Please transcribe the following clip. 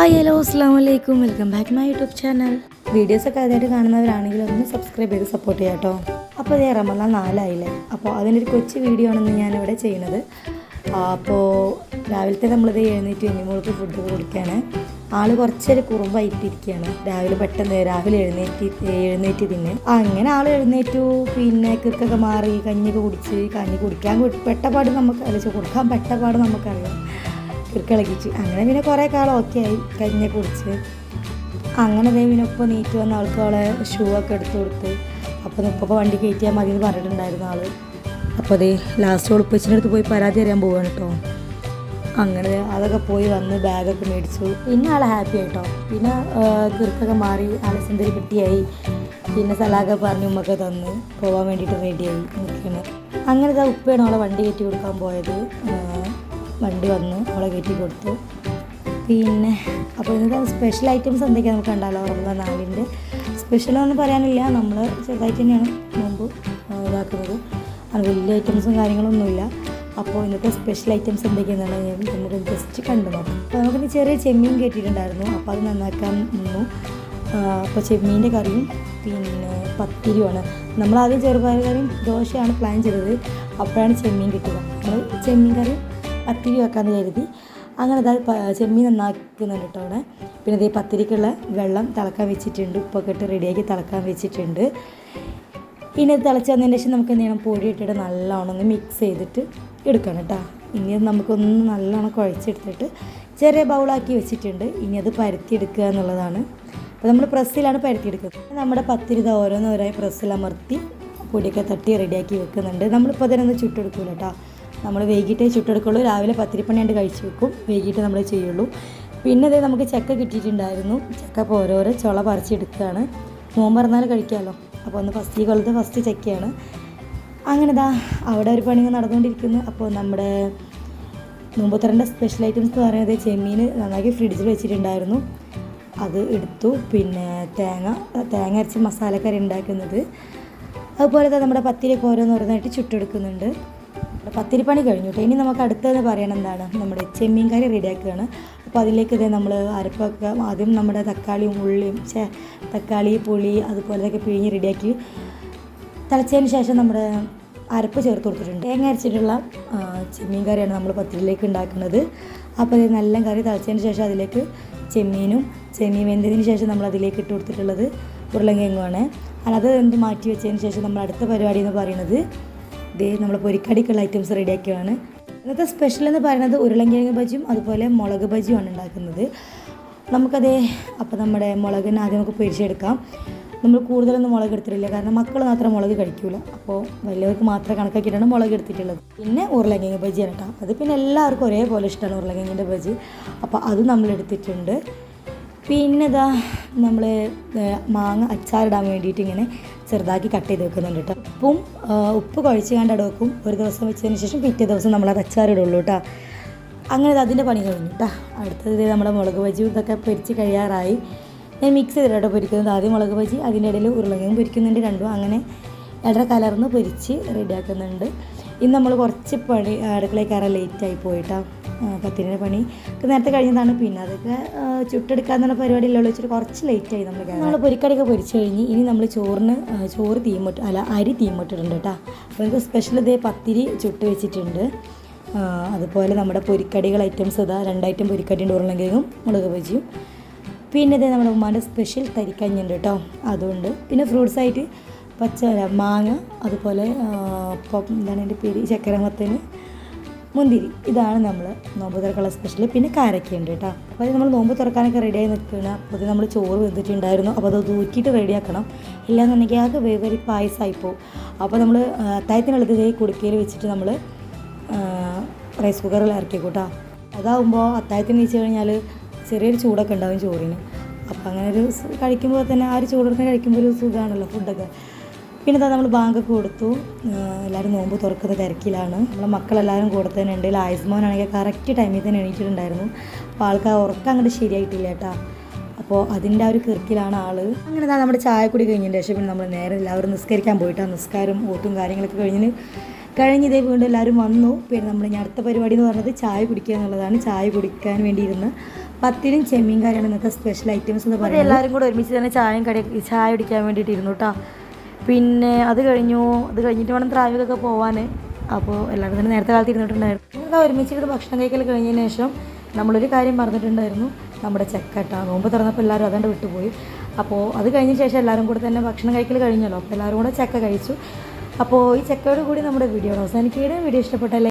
Hi hello അസ്സാം വലൈക്കും welcome back my YouTube channel videos ഒക്കെ ആദ്യമായിട്ട് കാണുന്നവരാണെങ്കിൽ ഒന്ന് സബ്സ്ക്രൈബ് ചെയ്ത് സപ്പോർട്ട് ചെയ്യാം കേട്ടോ. അപ്പോൾ ഇതേ റമദാൻ നാലായില്ലേ? അപ്പോൾ അതിനൊരു കൊച്ചു വീഡിയോ ആണെന്ന് ഞാനിവിടെ ചെയ്യുന്നത്. അപ്പോൾ രാവിലത്തെ നമ്മളിത് എഴുന്നേറ്റ് കുഞ്ഞുമോൾക്ക് ഫുഡ് കൊടുക്കുകയാണ്. ആൾ കുറച്ചൊരു കുറുമ്പായിട്ടിരിക്കുകയാണ്. രാവിലെ പെട്ടെന്ന് രാവിലെ എഴുന്നേറ്റ് എഴുന്നേറ്റ് പിന്നെ. അങ്ങനെ ആൾ എഴുന്നേറ്റു. പിന്നെ കിർക്കൊക്കെ മാറി കഞ്ഞിയൊക്കെ കുടിച്ച് കഞ്ഞി കുടിക്കാൻ പെട്ടപാട് നമുക്ക് അല്ല ചെ- കൊടുക്കാൻ പെട്ടപാട് നമുക്കറിയാം. കിറുക്കിളക്കിച്ച് അങ്ങനെ പിന്നെ കുറേ കാലം ഓക്കെ ആയി. കഞ്ഞി കുടിച്ച്. അങ്ങനെ ദേ പിന്നെ നീറ്റ് വന്ന ആൾക്ക് അവളെ ഷൂ ഒക്കെ എടുത്തു കൊടുത്ത്. അപ്പോൾ ഇപ്പോൾ വണ്ടി കയറ്റിയാൽ മതി എന്ന് പറഞ്ഞിട്ടുണ്ടായിരുന്നു ആൾ അപ്പോൾ അതേ ലാസ്റ്റ് ഉളുപ്പച്ചിന്റെ അടുത്ത് പോയി പരാതി അറിയാൻ പോവാണ് കേട്ടോ അങ്ങനെ അതൊക്കെ പോയി വന്ന് ബാഗൊക്കെ മേടിച്ചു. പിന്നെ ആളെ ഹാപ്പി ആയിട്ടോ പിന്നെ കിറുക്കൊക്കെ മാറി ആളെ സുന്ദരി കിട്ടിയായി. പിന്നെ സലാഖ പറഞ്ഞ് ഉമ്മൊക്കെ തന്ന് പോകാൻ വേണ്ടിയിട്ട് റെഡിയായി നിൽക്കുന്നത് അങ്ങനെ ഉപ്പയാണ് അവളെ വണ്ടി കയറ്റി കൊടുക്കാൻ പോയത്. വണ്ടി വന്നു അവളെ കയറ്റി കൊടുത്തു. പിന്നെ അപ്പോൾ ഇന്നത്തെ സ്പെഷ്യൽ ഐറ്റംസ് എന്തൊക്കെയാണ് നമുക്ക് കണ്ടാലോ? റമദാൻ നാലിന്റെ. സ്പെഷ്യലൊന്നും പറയാനില്ല. നമ്മൾ ചെറുതായിട്ട് തന്നെയാണ് മുമ്പ് ഇതാക്കുന്നത്. അത് വലിയ ഐറ്റംസും കാര്യങ്ങളൊന്നുമില്ല. അപ്പോൾ ഇന്നത്തെ സ്പെഷ്യൽ ഐറ്റംസ് എന്തൊക്കെയാണെന്ന് ഞാൻ നമുക്ക് ജസ്റ്റ് കണ്ടു നോക്കാം. അപ്പോൾ നമുക്കിന്ന് ചെറിയ ചെമ്മീൻ കേട്ടിട്ടുണ്ടായിരുന്നു. അപ്പോൾ അത് നന്നാക്കാൻ നിന്നു. അപ്പോൾ ചെമ്മീന്റെ കറിയും പിന്നെ പത്തിരിയുമാണ്. നമ്മൾ ആദ്യം ചെറുപയർ കറിയും ദോശയാണ് പ്ലാൻ ചെയ്തത്. അപ്പോഴാണ് ചെമ്മീൻ കിട്ടുക നമ്മൾ ചെമ്മീൻ കറി പത്തിരി വെക്കാമെന്ന് കരുതി. അങ്ങനെ അതായത് ചെമ്മീൻ നന്നാക്കുന്നുണ്ട് കേട്ടോ അവിടെ. പിന്നെ ഇതേ പത്തിരിക്കുള്ള വെള്ളം തിളക്കാൻ വെച്ചിട്ടുണ്ട്. ഉപ്പൊക്കെ ഇട്ട് റെഡിയാക്കി തിളക്കാൻ വെച്ചിട്ടുണ്ട്. ഇനി തിളച്ച് വന്നതിന് ശേഷം നമുക്ക് എന്ത് ചെയ്യണം? പൊടി ഇട്ടിട്ട് നല്ലോണം ഒന്ന് മിക്സ് ചെയ്തിട്ട് എടുക്കണം കേട്ടോ. ഇനി നമുക്കൊന്ന് നല്ലോണം കുഴച്ചെടുത്തിട്ട് ചെറിയ ബൗളാക്കി വെച്ചിട്ടുണ്ട്. ഇനി അത് പരത്തിയെടുക്കുക എന്നുള്ളതാണ്. അപ്പോൾ നമ്മൾ പ്രസ്സിലാണ് പരത്തിയെടുക്കുന്നത്. നമ്മുടെ പത്തിരി ഇത് ഓരോന്നോരായി പ്രസ്സിൽ അമർത്തി പൊടിയൊക്കെ തട്ടി റെഡിയാക്കി വെക്കുന്നുണ്ട്. നമ്മളിപ്പോൾ അതിനൊന്ന് ചുട്ടെടുക്കൂല കേട്ടോ. നമ്മൾ വൈകിട്ടേ ചുട്ടെടുക്കുള്ളൂ. രാവിലെ പത്തിരിപ്പണിയാണ്ട് കഴിച്ചു വെക്കും. വൈകിട്ട് നമ്മൾ ചെയ്യുള്ളൂ. പിന്നെ അതേ നമുക്ക് ചക്ക കിട്ടിയിട്ടുണ്ടായിരുന്നു. ചക്ക അപ്പോൾ ഓരോരോ ചുള പറിച്ചെടുക്കുകയാണ് നോമ്പ് പറഞ്ഞാൽ കഴിക്കാമല്ലോ അപ്പോൾ ഒന്ന് ഫസ്റ്റ് ഈ കൊല്ലത്തെ ഫസ്റ്റ് ചക്കയാണ്. അങ്ങനെ ഇതാ അവിടെ ഒരു പണി നടന്നുകൊണ്ടിരിക്കുന്നു. അപ്പോൾ നമ്മുടെ നോമ്പുത്തറിന്റെ സ്പെഷ്യൽ ഐറ്റംസ് എന്ന് പറയുന്നത് ചെമ്മീൻ നന്നാക്കി ഫ്രിഡ്ജിൽ വെച്ചിട്ടുണ്ടായിരുന്നു. അത് എടുത്തു. പിന്നെ തേങ്ങ തേങ്ങ അരച്ച് മസാലക്കറി ഉണ്ടാക്കുന്നത്. അതുപോലെ തന്നെ നമ്മുടെ പത്തിരിയൊക്കെ ഓരോന്ന് ഓരോന്നായിട്ട് ചുട്ടെടുക്കുന്നുണ്ട്. പത്തിരിപ്പണി കഴിഞ്ഞു ഇനി നമുക്ക് അടുത്തതെന്ന് പറയണം എന്താണ്? നമ്മുടെ ചെമ്മീൻ കറി റെഡിയാക്കുകയാണ് അപ്പോൾ അതിലേക്ക് ഇതേ നമ്മൾ അരപ്പൊക്കെ ആദ്യം നമ്മുടെ തക്കാളിയും ഉള്ളിയും ചേ തക്കാളി പുളി അതുപോലെതൊക്കെ പിഴിഞ്ഞ് റെഡിയാക്കി തിളച്ചതിന് ശേഷം നമ്മുടെ അരപ്പ് ചേർത്ത് കൊടുത്തിട്ടുണ്ട്. തേങ്ങ അരച്ചിട്ടുള്ള ചെമ്മീൻ കറിയാണ് നമ്മൾ പത്തിരിയിലേക്ക് ഉണ്ടാക്കുന്നത്. അപ്പോൾ ഇത് നല്ല കറി തിളച്ചതിന് ശേഷം അതിലേക്ക് ചെമ്മീനും ചെമ്മീൻ വെന്തതിന് ശേഷം നമ്മൾ അതിലേക്ക് ഇട്ട് കൊടുത്തിട്ടുള്ളത് ഉരുളങ്കിഴങ്ങുമാണ് അത് എന്ത് മാറ്റി വെച്ചതിന് ശേഷം നമ്മൾ അടുത്ത പരിപാടി എന്ന് പറയുന്നത് ഇതേ നമ്മൾ പൊരിക്കടിക്കുള്ള ഐറ്റംസ് റെഡിയാക്കിയാണ് ഇന്നത്തെ സ്പെഷ്യൽ എന്ന് പറയുന്നത് ഉരുളങ്കിഴങ്ങ് ബജിയും അതുപോലെ മുളക് ബജിയുമാണ് ഉണ്ടാക്കുന്നത്. നമുക്കതേ അപ്പോൾ നമ്മുടെ മുളകിന് ആദ്യം നമുക്ക് പൊരിച്ചെടുക്കാം. നമ്മൾ കൂടുതലൊന്നും മുളക് എടുത്തിട്ടില്ല കാരണം മക്കൾ മാത്രം മുളക് കഴിക്കൂല. അപ്പോൾ വലിയവർക്ക് മാത്രം കണക്കാക്കിയിട്ടാണ് മുളക് എടുത്തിട്ടുള്ളത്. പിന്നെ ഉരുളങ്കിഴങ്ങ് ബജിയാണ് കേട്ടോ. അത് പിന്നെ എല്ലാവർക്കും ഒരേപോലെ ഇഷ്ടമാണ് ഉരുളങ്കിങ്ങിന്റെ ബജി. അപ്പോൾ അത് നമ്മൾ എടുത്തിട്ടുണ്ട്. പിന്നെ ഇതാ നമ്മൾ മാങ്ങ അച്ചാറിടാൻ വേണ്ടിയിട്ട് ഇങ്ങനെ ചെറുതാക്കി കട്ട് ചെയ്ത് വെക്കുന്നുണ്ട് കേട്ടോ. ഉപ്പും ഉപ്പ് കുഴച്ച് കണ്ട് വെക്കും. ഒരു ദിവസം വെച്ചതിന് ശേഷം പിറ്റേ ദിവസം നമ്മൾ അത് അച്ചാറിടുള്ളൂ കേട്ടോ. അങ്ങനെ അതിന്റെ പണി കഴിഞ്ഞു കേട്ടോ. അടുത്തത് നമ്മുടെ മുളക് ബജി ഇതൊക്കെ പൊരിച്ച് കഴിയാറായി. ഞാൻ മിക്സ് ചെയ്തിട്ട് കേട്ടോ പൊരിക്കുന്നത്. ആദ്യം മുളക് ബജി അതിന്റെ ഇടയിൽ ഉരുളകയും പൊരിക്കുന്നുണ്ട് രണ്ടും അങ്ങനെ ഇട കലർന്ന് പൊരിച്ച് റെഡിയാക്കുന്നുണ്ട് ഇന്ന് നമ്മൾ കുറച്ച് പണി അടുക്കളയിൽ കയറാൻ ലേറ്റായി പോയിട്ടാ കത്തിരിന്റെ പണി. നേരത്തെ കഴിഞ്ഞതാണ് പിന്നെ അതൊക്കെ ചുട്ടെടുക്കാന്നുള്ള പരിപാടി ഇല്ലല്ലോ വെച്ചിട്ട് കുറച്ച് ലേറ്റായി നമ്മൾ നമ്മൾ പൊരിക്കടിയൊക്കെ പൊരിച്ചു കഴിഞ്ഞ് ഇനി നമ്മൾ ചോറിന് ചോറ് തീമിട്ട് അല്ല അരി തീമിട്ടിട്ടുണ്ട് കേട്ടോ. അപ്പോൾ എനിക്ക് സ്പെഷ്യൽ ഇതേ പത്തിരി ചുട്ട് വെച്ചിട്ടുണ്ട്. അതുപോലെ നമ്മുടെ പൊരിക്കടികൾ ഐറ്റംസ് ഇതാ രണ്ട് ഐറ്റം പൊരിക്കടിയുണ്ട് ഉരുളങ്കിഴങ്ങും മുളക് ബജിയും പിന്നെ ഇതേ നമ്മുടെ ഉമ്മാന്റെ സ്പെഷ്യൽ തരിക്കഞ്ഞുണ്ട് കേട്ടോ അതുകൊണ്ട് പിന്നെ ഫ്രൂട്ട്സ് ആയിട്ട് പച്ച അല്ല, മാങ്ങ അതുപോലെ എന്താണ് എന്റെ പേര്? ചക്കരമത്തന് മുന്തിരി. ഇതാണ് നമ്മൾ നോമ്പ് തുറക്കാനുള്ള സ്പെഷ്യൽ പിന്നെ കാരക്കയുണ്ട് കേട്ടോ. അപ്പോൾ അത് നമ്മൾ നോമ്പ് തുറക്കാനൊക്കെ റെഡിയായി നിൽക്കുകയാണ്. അപ്പോൾ അത് നമ്മൾ ചോറ് വെന്തിട്ടുണ്ടായിരുന്നു. അപ്പോൾ അത് ഊറ്റിയിട്ട് റെഡിയാക്കണം ഇല്ലാന്നുണ്ടെങ്കിൽ ആകെ വേവരി പായസമായി പോകും അപ്പോൾ നമ്മൾ അത്തായത്തിനുള്ളത് ഇതേ കുടുക്കയിൽ വെച്ചിട്ട് നമ്മൾ റൈസ് കുക്കറിൽ ഇറക്കി കൂട്ടാ അതാവുമ്പോൾ അത്തായത്തിന് വെച്ച് കഴിഞ്ഞാൽ ചെറിയൊരു ചൂടൊക്കെ ഉണ്ടാവും ചോറിന്. അപ്പോൾ അങ്ങനെ ഒരു കഴിക്കുമ്പോൾ തന്നെ ആ ഒരു ചൂടൊക്കെ കഴിക്കുമ്പോൾ ഒരു സുഖമാണല്ലോ ഫുഡൊക്കെ പിന്നെ ഇതാ നമ്മൾ ബാങ്കൊക്കെ കൊടുത്തു. എല്ലാവരും നോമ്പ് തുറക്കുന്ന തിരക്കിലാണ്. നമ്മളെ മക്കളെല്ലാവരും കൂടെ തന്നെ ഉണ്ട്. ആയുസ്മാനാണെങ്കിൽ കറക്റ്റ് ടൈമിൽ തന്നെ എണീറ്റിട്ടുണ്ടായിരുന്നു. അപ്പോൾ ആൾക്കാർ ഉറക്കം അങ്ങോട്ട് ശരിയായിട്ടില്ല കേട്ടോ. അപ്പോൾ അതിന്റെ ആ ഒരു കിർക്കിലാണ് ആൾ അങ്ങനെ ഇതാ നമ്മുടെ ചായ കുടി കഴിഞ്ഞതിന് ശേഷം പിന്നെ നമ്മൾ നേരെ എല്ലാവരും നിസ്കരിക്കാൻ പോയിട്ടാണ് നിസ്കാരം ഓട്ടും കാര്യങ്ങളൊക്കെ കഴിഞ്ഞ് കഴിഞ്ഞതേ വീണ്ടും എല്ലാവരും വന്നു. പിന്നെ നമ്മൾ ഇനി അടുത്ത പരിപാടി എന്ന് പറഞ്ഞത് ചായ കുടിക്കുക എന്നുള്ളതാണ്. ചായ കുടിക്കാൻ വേണ്ടി ഇരുന്ന് പത്തിനും ചെമ്മീൻ കറിയാണ് ഇന്നത്തെ സ്പെഷ്യൽ ഐറ്റംസ് എന്ന് പറയുന്നത്. എല്ലാവരും കൂടെ ഒരുമിച്ച് തന്നെ ചായയും കടി ചായ കുടിക്കാൻ വേണ്ടിയിട്ട് ഇരുന്നു കേട്ടോ. പിന്നെ അത് കഴിഞ്ഞു. അത് കഴിഞ്ഞിട്ട് വേണം ത്രാവികൊക്കെ പോവാൻ അപ്പോൾ എല്ലാവരും തന്നെ നേരത്തെ കാലത്ത് ഇരുന്നിട്ടുണ്ടായിരുന്നു ഞങ്ങൾ ഒരുമിച്ചിരുന്ന് ഭക്ഷണം കഴിക്കൽ കഴിഞ്ഞതിന് ശേഷം നമ്മളൊരു കാര്യം പറഞ്ഞിട്ടുണ്ടായിരുന്നു. നമ്മുടെ ചെക്കട്ട നോമ്പ് തുറന്നപ്പോൾ എല്ലാവരും അതുകൊണ്ട് വിട്ടുപോയി. അപ്പോൾ അത് കഴിഞ്ഞ ശേഷം എല്ലാവരും കൂടെ തന്നെ ഭക്ഷണം കഴിക്കൽ കഴിഞ്ഞല്ലോ. അപ്പോൾ എല്ലാവരും കൂടെ ചക്ക കഴിച്ചു. അപ്പോൾ ഈ ചെക്കയോട് കൂടി നമ്മുടെ വീഡിയോ അവസാനിക്കുകയും വീഡിയോ ഇഷ്ടപ്പെട്ടല്ലേ